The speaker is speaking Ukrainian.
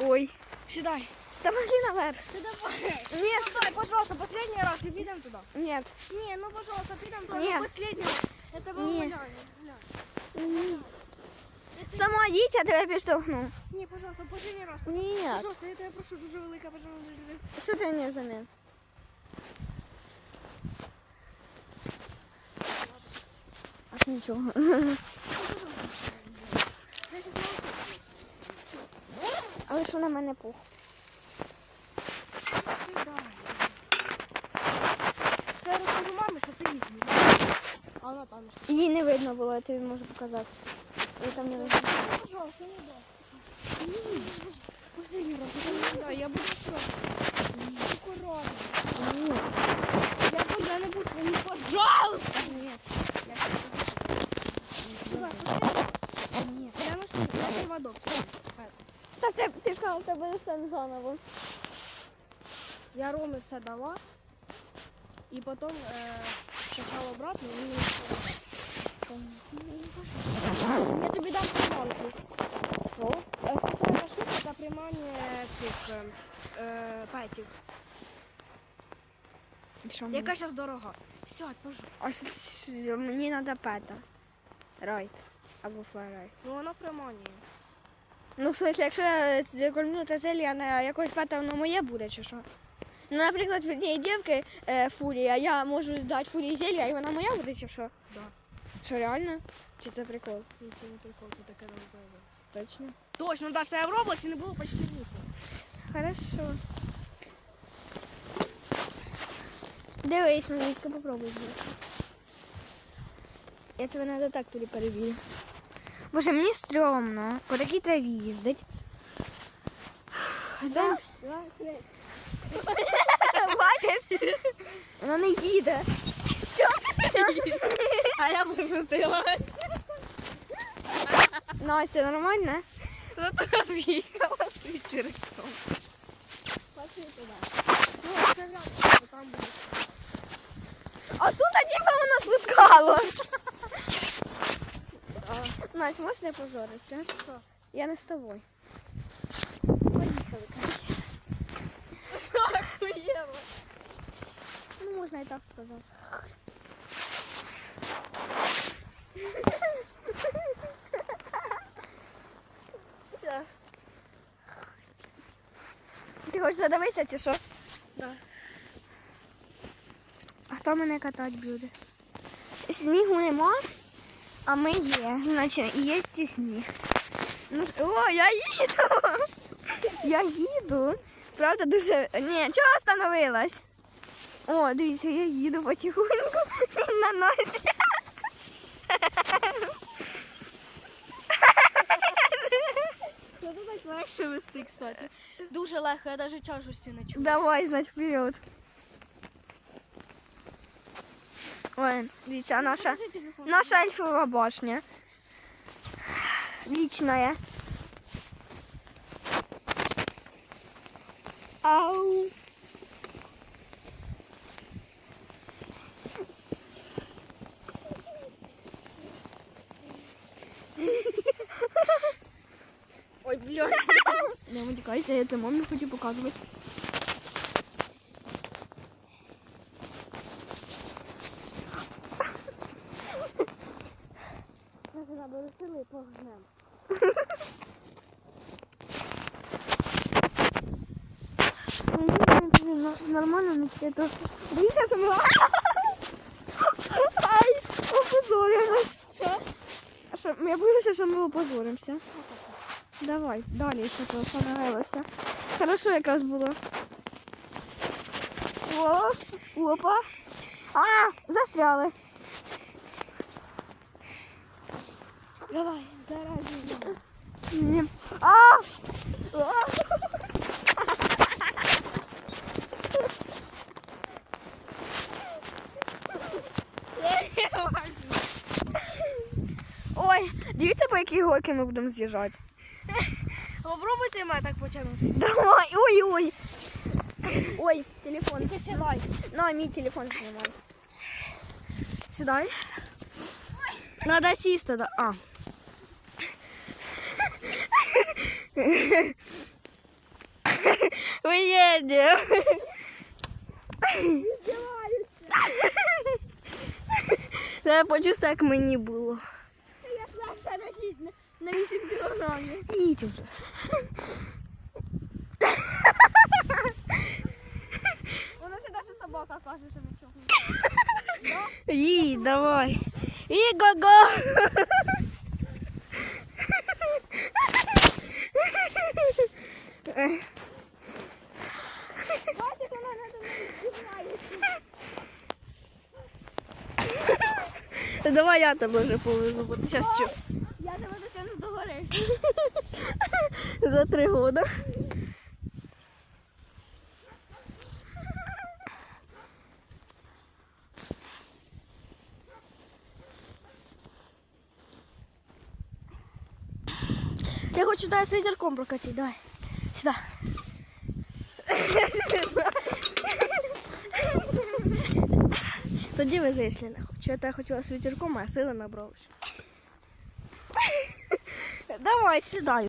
Ой. Сідай. Та пошли наверх. Ти давай. Нет, Ну, дай, пожалуйста, последний раз і підемо туди. нет. Ні, ну, пожалуйста, підемо туди. Ні. Ну, последний раз. Я тебе Ні. умоляю. умоляю. Сама їдь, я тебе підштовхну. Ні, пожалуйста, последний раз. Ні. Пожалуйста, я тебе прошу, дуже велика, пожалуйста. Що ти мені взамін? Ах, нічого. Що на мене пух? Я розкажу мамі, що ти їздила. А вона там ще. Її не видно було, я тобі можу показати. Я там не видно. Пожалуйста, не дай. Последний раз. я не- Да, я буду все. Аккуратно. Ні. Я я не буду. Не пожалуйста. Нет. Я. Ні. Я на что? Я приводок. Так ти, ти ж сказав, все заново. Я Роме все дала. І потім е, обратно і мені Я тобі дам приманку. Що? Е, Спеціальна штука для приймання цих е, е, петів. Що Яка зараз дорога. Сядь, пожалуйста. А що- що- мені треба пета. Райт. Або флайрайт. Ну воно приманює. Ну, в смысле, якщо я закормлю зелья на якогось пета, воно моє буде, чи що? Ну, наприклад, в однієї дівки е, фурія, я можу дати фурії зелья, і вона моя буде, чи що? Да. Що, реально? Чи це прикол? Ну, Це не прикол, це таке робили. Точно. Точно, да, що я в роботі не було почти місяць. Хорошо. Дивись, Меліська, попробуй. Я тебе треба так тоді перевірю. Боже, мені стрьомно. По такій траві їздить. Дай... Бачиш? Вона не їде. Все, все. А я пошутилась. Настя, нормально? Зато роз'їхала з вечірком. Пошли туди. Ну, там буде. А тут типа воно спускало. Настя, можеш не позоритися? Що? Я не з тобою. Поїхали, короче. Що охуєло? Ну, можна і так сказати. Ти хочеш задавитися чи що? Да. А хто мене катати буде? Снігу нема, а ми є. Значить, є і сніг. Ну, о, я їду. Я їду. Правда, дуже. Ні, чого остановилась? О, дивіться, я їду потихоньку на носі. Це так легше вести, кстати. Дуже легко, я навіть тяжесті не чую. Давай, значить, вперед. Ой, дивіться, наша, наша ельфова башня. Личная. Ау. Ой, блядь. Не витікайся, я це мамі хочу показувати. Наберу сили і погнем. Нормально не то. Дивіться, що ми... Ай, опозоримось. Що? Що, я боюся, що ми опозоримося. Давай, далі що то остановилося. Хорошо якраз було. О, опа. А, застряли. Давай, зараз. Ні. А! Ой, дивіться, по якій горки ми будемо з'їжджати. Попробуйте мене так потягнути. Давай, ой, ой. Ой, телефон. Ти сідай. На, мій телефон знімай. Сідай. Надо сісти, да. А. Поїдемо. Я почувствую, як мені було. Я плався на шість, на- на 8 кілограмів. Їдь уже. Воно ще навіть собака каже, що нічого. Їдь, давай. І го-го. Бачиш, вона на тебе відбувається. Давай я тебе вже повезу, бо ти зараз що? Я тебе дотягну до гори. За три года. Я хочу дай с ветерком прокатить, давай. Сюда. Тоді вези, якщо не хочу. Я так хотіла з вітерком, а сили набралась. Давай, сідай.